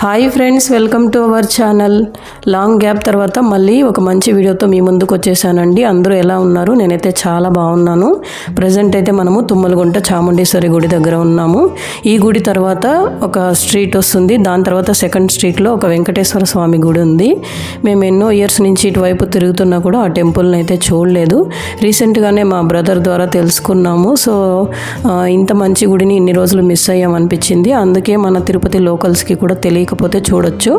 Hi friends welcome to our channel long gap తర్వాత మళ్ళీ ఒక మంచి వీడియోతో మీ ముందుకు వచ్చేసానండి. అందరూ ఎలా ఉన్నారు? నేనైతే చాలా బాగున్నాను. ప్రజెంట్ అయితే మనము తుమ్మలగుంట చాముండేశ్వరి గుడి దగ్గర ఉన్నాము. ఈ గుడి తర్వాత ఒక స్ట్రీట్ వస్తుంది. దాని తర్వాత సెకండ్ స్ట్రీట్లో ఒక వెంకటేశ్వర స్వామి గుడి ఉంది. మేము ఎన్నో ఇయర్స్ నుంచి ఇటువైపు తిరుగుతున్నా కూడా ఆ టెంపుల్ని అయితే చూడలేదు. రీసెంట్గానే మా బ్రదర్ ద్వారా తెలుసుకున్నాము. సో ఇంత మంచి గుడిని ఇన్ని రోజులు మిస్ అయ్యామనిపించింది. అందుకే మన తిరుపతి లోకల్స్కి కూడా తెలియకపోతే చూడొచ్చు.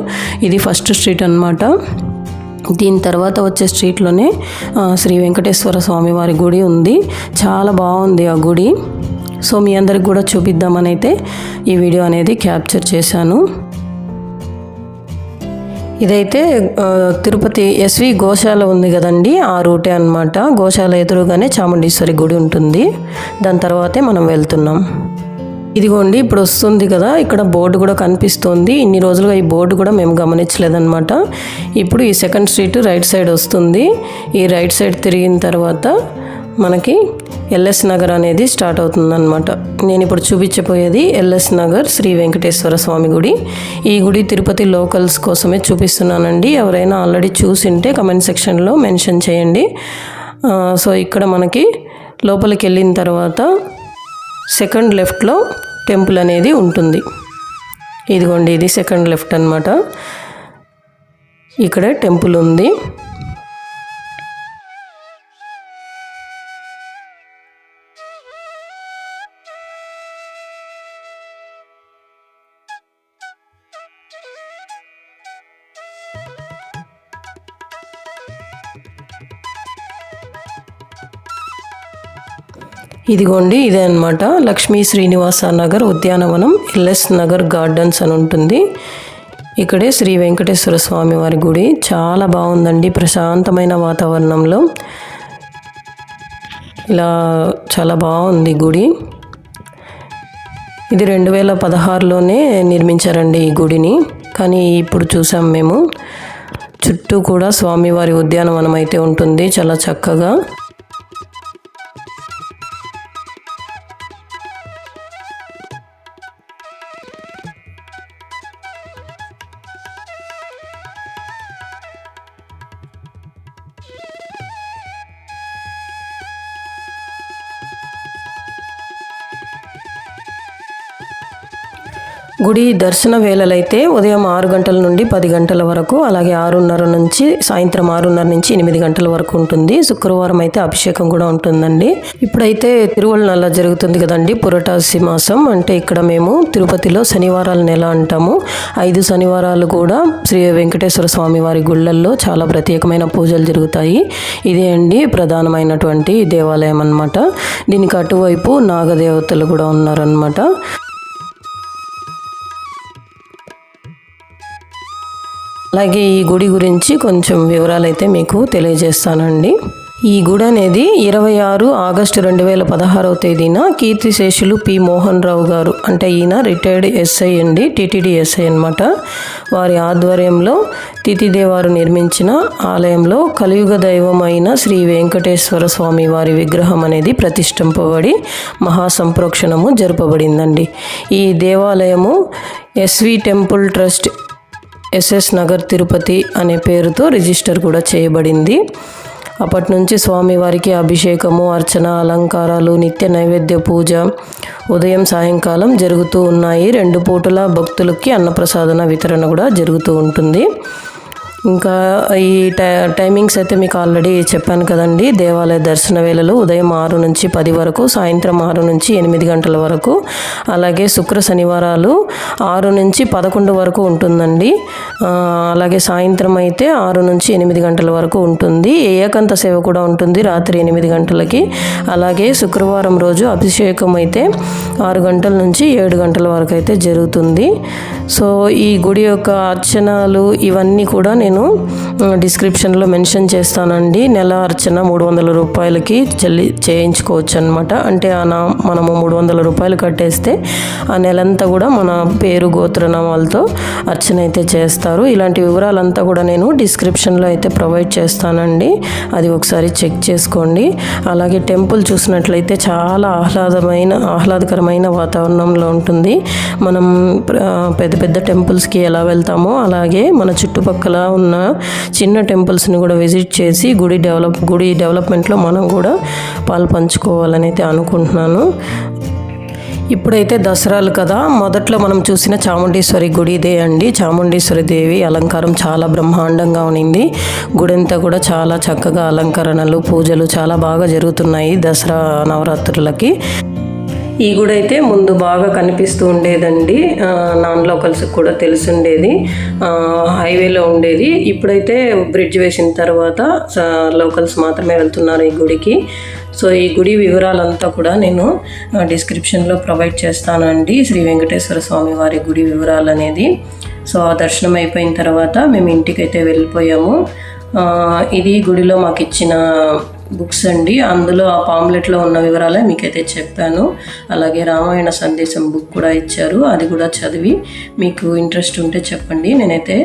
ఇది ఫస్ట్ స్ట్రీట్ అన్నమాట. దీని తర్వాత వచ్చే స్ట్రీట్లోనే శ్రీ వెంకటేశ్వర స్వామి వారి గుడి ఉంది. చాలా బాగుంది ఆ గుడి. సో మీ అందరికి కూడా చూపిద్దామని అయితే ఈ వీడియో అనేది క్యాప్చర్ చేశాను. ఇదైతే తిరుపతి ఎస్వి గోశాల ఉంది కదండి ఆ రూటే అన్నమాట. గోశాల ఎదురుగానే చాముండేశ్వరి గుడి ఉంటుంది. దాని తర్వాతే మనం వెళ్తున్నాం. ఇదిగోండి ఇప్పుడు వస్తుంది కదా ఇక్కడ బోర్డు కూడా కనిపిస్తుంది. ఇన్ని రోజులుగా ఈ బోర్డు కూడా మేము గమనించలేదన్నమాట. ఇప్పుడు ఈ సెకండ్ స్ట్రీట్ రైట్ సైడ్ వస్తుంది. ఈ రైట్ సైడ్ తిరిగిన తర్వాత మనకి ఎల్ఎస్ నగర్ అనేది స్టార్ట్ అవుతుందన్నమాట. నేను ఇప్పుడు చూపించబోయేది ఎల్ఎస్ నగర్ శ్రీ వెంకటేశ్వర స్వామి గుడి. ఈ గుడి తిరుపతి లోకల్స్ కోసమే చూపిస్తున్నానండి. ఎవరైనా ఆల్రెడీ చూసింటే కమెంట్ సెక్షన్లో మెన్షన్ చేయండి. సో ఇక్కడ మనకి లోపలికి వెళ్ళిన తర్వాత సెకండ్ లెఫ్ట్లో టెంపుల్ అనేది ఉంటుంది. ఇదిగోండి ఇది సెకండ్ లెఫ్ట్ అన్నమాట. ఇక్కడే టెంపుల్ ఉంది. ఇదిగోండి ఇదే అన్నమాట. లక్ష్మీ శ్రీనివాస నగర్ ఉద్యానవనం ఎల్ఎస్ నగర్ గార్డెన్స్ అని ఉంటుంది. ఇక్కడే శ్రీ వెంకటేశ్వర స్వామి వారి గుడి. చాలా బాగుందండి ప్రశాంతమైన వాతావరణంలో. ఇలా చాలా బాగుంది గుడి. ఇది రెండు వేల పదహారులోనే నిర్మించారండి ఈ గుడిని. కానీ ఇప్పుడు చూసాం మేము. చుట్టూ కూడా స్వామివారి ఉద్యానవనం అయితే ఉంటుంది చాలా చక్కగా. గుడి దర్శన వేళలైతే ఉదయం ఆరు గంటల నుండి పది గంటల వరకు అలాగే ఆరున్నర నుంచి సాయంత్రం ఆరున్నర నుంచి ఎనిమిది గంటల వరకు ఉంటుంది. శుక్రవారం అయితే అభిషేకం కూడా ఉంటుందండి. ఇప్పుడైతే తిరువళ్ళ జరుగుతుంది కదండి పురటాసి మాసం. అంటే ఇక్కడ మేము తిరుపతిలో శనివారాల నెల అంటాము. ఐదు శనివారాలు కూడా శ్రీ వెంకటేశ్వర స్వామి వారి గుళ్ళల్లో చాలా ప్రత్యేకమైన పూజలు జరుగుతాయి. ఇదే అండి ప్రధానమైనటువంటి దేవాలయం అన్నమాట. దీనికి అటువైపు నాగదేవతలు కూడా ఉన్నారనమాట అలాగే ఈ గుడి గురించి కొంచెం వివరాలు అయితే మీకు తెలియజేస్తానండి. ఈ గుడి అనేది ఇరవై ఆరు ఆగస్టు రెండు వేల పదహారవ తేదీన కీర్తిశేషులు పి మోహన్ రావు గారు అంటే ఈయన రిటైర్డ్ ఎస్ఐ అండి టీటీడీ ఎస్ఐ అనమాట వారి ఆధ్వర్యంలో తిథిదేవారు నిర్మించిన ఆలయంలో కలియుగ దైవం అయిన శ్రీ వెంకటేశ్వర స్వామి వారి విగ్రహం అనేది ప్రతిష్ఠింపబడి మహాసంప్రోక్షణము జరపబడిందండి. ఈ దేవాలయము SV temple trust SS Nagar Tirupati అనే పేరుతో రిజిస్టర్ కూడా చేయబడింది. అప్పటి నుంచి స్వామివారికి అభిషేకము అర్చన అలంకారాలు నిత్య నైవేద్య పూజ ఉదయం సాయంకాలం జరుగుతూ ఉన్నాయి. రెండు పూటల భక్తులకి అన్నప్రసాదన వితరణ కూడా జరుగుతూ ఉంటుంది. ఇంకా ఈ టై టైమింగ్స్ అయితే మీకు ఆల్రెడీ చెప్పాను కదండి. దేవాలయ దర్శన వేళలు ఉదయం ఆరు నుంచి పది వరకు సాయంత్రం ఆరు నుంచి ఎనిమిది గంటల వరకు అలాగే శుక్ర శనివారాలు ఆరు నుంచి పదకొండు వరకు ఉంటుందండి. అలాగే సాయంత్రం అయితే ఆరు నుంచి ఎనిమిది గంటల వరకు ఉంటుంది. ఏకాంత సేవ కూడా ఉంటుంది రాత్రి ఎనిమిది గంటలకి. అలాగే శుక్రవారం రోజు అభిషేకం అయితే ఆరు గంటల నుంచి ఏడు గంటల వరకు అయితే జరుగుతుంది. సో ఈ గుడి యొక్క అర్చనలు ఇవన్నీ కూడా నేను నేను డిస్క్రిప్షన్లో మెన్షన్ చేస్తానండి. నెల అర్చన మూడు వందల రూపాయలకి చెల్లి చేయించుకోవచ్చు అనమాట అంటే ఆ నా మనము మూడు వందల రూపాయలు కట్టేస్తే ఆ నెలంతా కూడా మన పేరు గోత్రనామాలతో అర్చన అయితే చేస్తారు. ఇలాంటి వివరాలంతా కూడా నేను డిస్క్రిప్షన్లో అయితే ప్రొవైడ్ చేస్తానండి. అది ఒకసారి చెక్ చేసుకోండి. అలాగే టెంపుల్ చూసినట్లయితే చాలా ఆహ్లాదమైన ఆహ్లాదకరమైన వాతావరణంలో ఉంటుంది. మనం పెద్ద పెద్ద టెంపుల్స్కి ఎలా వెళ్తామో అలాగే మన చుట్టుపక్కల ఉన్న చిన్న టెంపుల్స్ని కూడా విజిట్ చేసి గుడి డెవలప్ గుడి డెవలప్మెంట్లో మనం కూడా పాలు పంచుకోవాలని అయితే అనుకుంటున్నాను. ఇప్పుడైతే దసరాలు కదా మొదట్లో మనం చూసిన చాముండేశ్వరి గుడి ఇదే అండి. చాముండేశ్వరి దేవి అలంకారం చాలా బ్రహ్మాండంగా ఉన్నింది. గుడి అంతా కూడా చాలా చక్కగా అలంకరణలు పూజలు చాలా బాగా జరుగుతున్నాయి దసరా నవరాత్రులకి. ఈ గుడి అయితే ముందు బాగా కనిపిస్తూ ఉండేదండి. నాన్ లోకల్స్ కూడా తెలుసుండేది. హైవేలో ఉండేది. ఇప్పుడైతే బ్రిడ్జ్ వేసిన తర్వాత స- లోకల్స్ మాత్రమే వెళ్తున్నారు ఈ గుడికి. సో ఈ గుడి వివరాలంతా కూడా నేను డిస్క్రిప్షన్లో ప్రొవైడ్ చేస్తానండి. శ్రీ వెంకటేశ్వర స్వామి వారి గుడి వివరాలు అనేది సో ఆ దర్శనం అయిపోయిన తర్వాత మేము ఇంటికైతే వెళ్ళిపోయాము. ఇది గుడిలో మాకు ఇచ్చిన బుక్స్ అండి. అందులో ఆ పాంప్లెట్లో ఉన్న వివరాలే మీకైతే చెప్పాను. అలాగే రామాయణ సందేశం బుక్ కూడా ఇచ్చారు. అది కూడా చదివి మీకు ఇంట్రెస్ట్ ఉంటే చెప్పండి. నేనైతే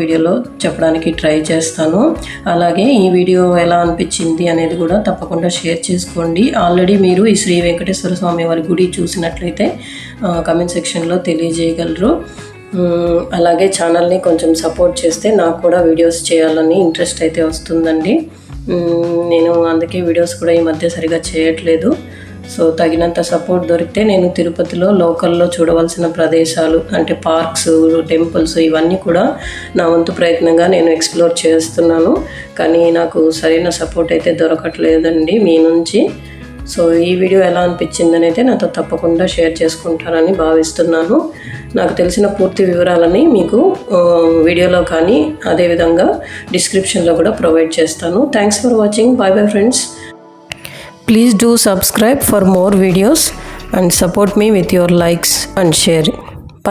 వీడియోలో చెప్పడానికి ట్రై చేస్తాను. అలాగే ఈ వీడియో ఎలా అనిపించింది అనేది కూడా తప్పకుండా షేర్ చేసుకోండి. ఆల్రెడీ మీరు ఈ శ్రీ వెంకటేశ్వర స్వామి వారి గుడి చూసినట్లయితే కమెంట్ సెక్షన్లో తెలియజేయగలరు. అలాగే ఛానల్ని కొంచెం సపోర్ట్ చేస్తే నాకు కూడా వీడియోస్ చేయాలని ఇంట్రెస్ట్ అయితే వస్తుందండి. నేను అందుకే వీడియోస్ కూడా ఈ మధ్య సరిగా చేయట్లేదు. సో తగినంత సపోర్ట్ దొరికితే నేను తిరుపతిలో లోకల్లో చూడవలసిన ప్రదేశాలు అంటే పార్క్స్ టెంపుల్స్ ఇవన్నీ కూడా నా వంతు ప్రయత్నంగా నేను ఎక్స్ప్లోర్ చేస్తున్నాను. కానీ నాకు సరైన సపోర్ట్ అయితే దొరకట్లేదండి మీ నుంచి. సో ఈ వీడియో ఎలా అనిపించిందని అయితే నాతో తప్పకుండా షేర్ చేసుకుంటారని భావిస్తున్నాను. నాకు తెలిసిన పూర్తి వివరాలని మీకు వీడియోలో కానీ అదేవిధంగా డిస్క్రిప్షన్లో కూడా ప్రొవైడ్ చేస్తాను. Thanks for watching bye bye friends please do subscribe for more videos and support me with your likes and sharing